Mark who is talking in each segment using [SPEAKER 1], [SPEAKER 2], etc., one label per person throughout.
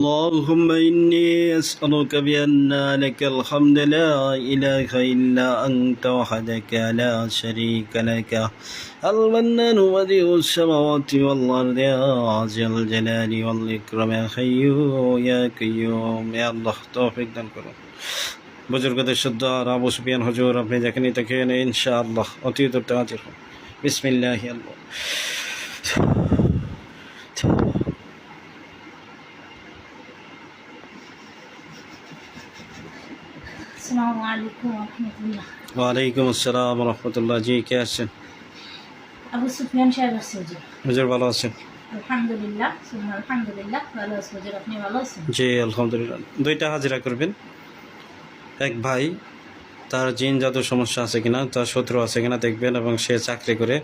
[SPEAKER 1] اللهم إني أسألك بأن لك الحمد لا إله إلا أنت وحدك لا شريك لك المنان بديع السماوات والأرض يا ذا الجلال والإكرام يا حي يا قيوم يا الله توفيق দান করুন বুজুর্গদের শুদ্ধ আর আবু সুফিয়ান হজুর আপনি যেখানে দেখেন ইনশাআল্লাহ অতি দূরতে হাজির হন বিসমিল্লাহি আল্লাহ
[SPEAKER 2] আসসালামু আলাইকুম। রহমতুল্লাহ
[SPEAKER 1] ওয়ালাইকুম আসসালাম রহমতুল্লাহ। জি কে আছেন?
[SPEAKER 2] আবু সুফিয়ান সাহেব আছে হুজুর
[SPEAKER 1] ভালো আছেন?
[SPEAKER 2] আলহামদুলিল্লাহ আলহামদুলিল্লাহ ভালো আছে। হুজুর আপনি ভালো আছেন?
[SPEAKER 1] জি আলহামদুলিল্লাহ। দুইটা হাজিরা করবেন। এক ভাই তার জিন জাদু সমস্যা আছে কিনা তার শত্রু আছে কিনা দেখবেন এবং সে চাকরি করে।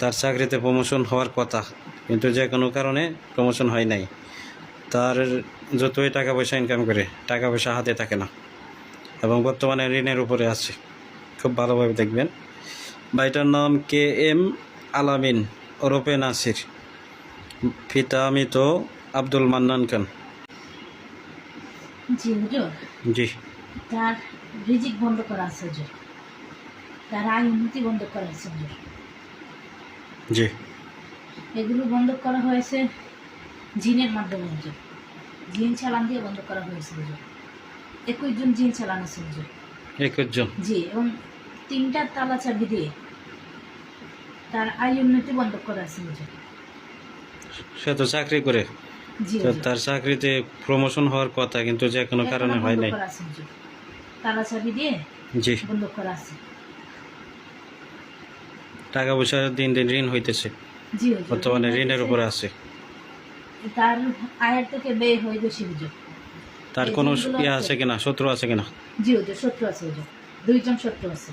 [SPEAKER 1] তার চাকরিতে প্রমোশন হওয়ার কথা কিন্তু যে কোনো কারণে প্রমোশন হয় নাই। তার যতই টাকা পয়সা ইনকাম করে টাকা পয়সা হাতে থাকে না। এবং বর্তমানে ঋণের উপরে আছে। খুব ভালোভাবে দেখবেন। ভাইটার নাম কে এম আলামিন ওরফে নাসির। পিতা আমিত আব্দুল মান্নান খান।
[SPEAKER 2] জি
[SPEAKER 1] জি।
[SPEAKER 2] তার রিজিক বন্ধ করা আছে হুজুর। তার আয় উন্নতি বন্ধ করা আছে হুজুর।
[SPEAKER 1] জি।
[SPEAKER 2] এগুলো বন্ধ করা হয়েছে জিনের মাধ্যমে হুজুর। জিন চালান দিয়ে বন্ধ করা হয়েছে হুজুর। একুশ জন জিন চালান আছে
[SPEAKER 1] একুশ জন।
[SPEAKER 2] জি এবং তিনটা তালা চাবি দিয়ে তার আয় উন্নতি বন্ধ করা আছে
[SPEAKER 1] সে তো চাকরি করে। তার চাকরিতে প্রমোশন হওয়ার কথা কিন্তু যে কোনো কারণে হয় নাই।
[SPEAKER 2] তালা চাবি দিয়ে
[SPEAKER 1] জি।
[SPEAKER 2] বন্ধ করা আছে।
[SPEAKER 1] টাকা পয়সা দিন দিন ঋণ হইতেছে। বর্তমানে ঋণের উপরে আছে।
[SPEAKER 2] তার আয়ের থেকে ব্যয় হয়ে হুজুর
[SPEAKER 1] তার কোনো ইয়ে
[SPEAKER 2] আছে।
[SPEAKER 1] কিনা? শত্রু আছে কিনা?
[SPEAKER 2] জি হুজুর শত্রু আছে হুজুর দুইজন শত্রু আছে।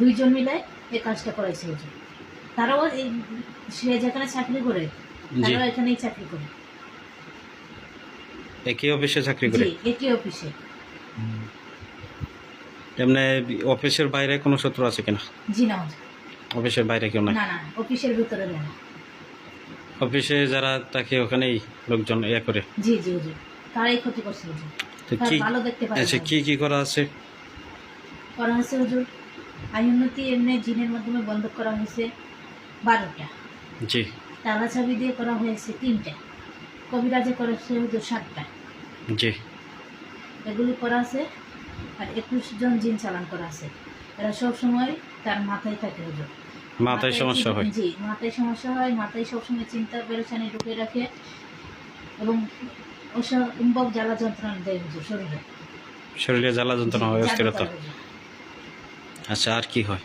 [SPEAKER 2] দুইজন মিলে এই কাজটা করাইছে হুজুর তারাও এই সে যেখানে চাকরি করে তারাও এখানেই চাকরি করে।
[SPEAKER 1] একই অফিসে চাকরি করে?
[SPEAKER 2] জি একই অফিসে।
[SPEAKER 1] এমনি অফিসের বাইরে কোনো শত্রু আছে কিনা?
[SPEAKER 2] জি না
[SPEAKER 1] অফিসের বাইরে কেউ নাই?
[SPEAKER 2] না না অফিসের ভিতরে না।
[SPEAKER 1] অফিসে যারা তাকে ওখানেই লোকজন ইয়ে করে?
[SPEAKER 2] জি জি হুজুর তারাই ক্ষতি করছে হুজুর তার
[SPEAKER 1] কি
[SPEAKER 2] ভালো দেখতে পারে
[SPEAKER 1] আচ্ছা কি কি করা আছে?
[SPEAKER 2] করা হয়েছে হুজুর আয় উন্নতি এমনি জিনের মাধ্যমে বন্ধ করা হয়েছে বারোটা।
[SPEAKER 1] জি।
[SPEAKER 2] তালা চাবি দিয়ে করা হয়েছে তিনটা। কবিরাজে করা হয়েছে হুজুর সাতটা।
[SPEAKER 1] জি।
[SPEAKER 2] এগুলি করা আছে আর একুশ জন জিন চালান করা আছে। এরা সব সময় তার মাথায় থাকে হুজুর।
[SPEAKER 1] মাথায় সমস্যা হয়।
[SPEAKER 2] জি মাথায় সমস্যা হয় মাথায় সবসময় চিন্তা পেরেছানি ঢুকে রাখে। এবং অসম্ভব জ্বালা যন্ত্রণা দেয় শরীরে।
[SPEAKER 1] শরীরে জ্বালা যন্ত্রণা হয় অস্থিরতা আচ্ছা আর কি হয়?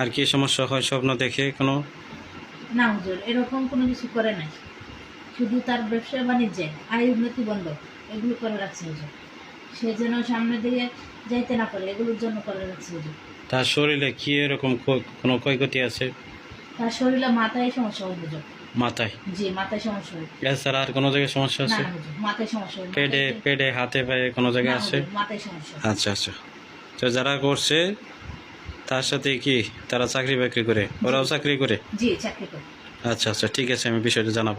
[SPEAKER 1] আর কি সমস্যা হয় স্বপ্ন দেখে কোনো?
[SPEAKER 2] না হুজুর এরকম কোনো কিছু করে নাই। শুধু তার ব্যবসা বাণিজ্যে আয় উন্নতি বন্ধ এগুলো করে রাখছে হুজুর। সে যেন সামনে দিয়ে যাইতে না পারে এগুলোর জন্য করে রাখছে হুজুর।
[SPEAKER 1] তার শরীরে কি এরকম কোনো ক্ষয়ক্ষতি আছে?
[SPEAKER 2] তার শরীরে মাথায় সমস্যা হয় হুজুর।
[SPEAKER 1] মাথায়?
[SPEAKER 2] জি মাথায় সমস্যা হয়
[SPEAKER 1] এছাড়া আর কোনো জায়গায় সমস্যা
[SPEAKER 2] না
[SPEAKER 1] আছে?
[SPEAKER 2] না হুজুর মাথায় সমস্যা হয়
[SPEAKER 1] পেটে পেটে হাতে পায়ে কোনো জায়গায় আছে?
[SPEAKER 2] হুজুর, মাথায় সমস্যা
[SPEAKER 1] আচ্ছা আচ্ছা। তো যারা করছে তার সাথে কি তারা চাকরি বাকরি করে? ওরাও চাকরি করে?
[SPEAKER 2] জি চাকরি করে।
[SPEAKER 1] আচ্ছা আচ্ছা ঠিক আছে আমি বিষয়টা জানাব।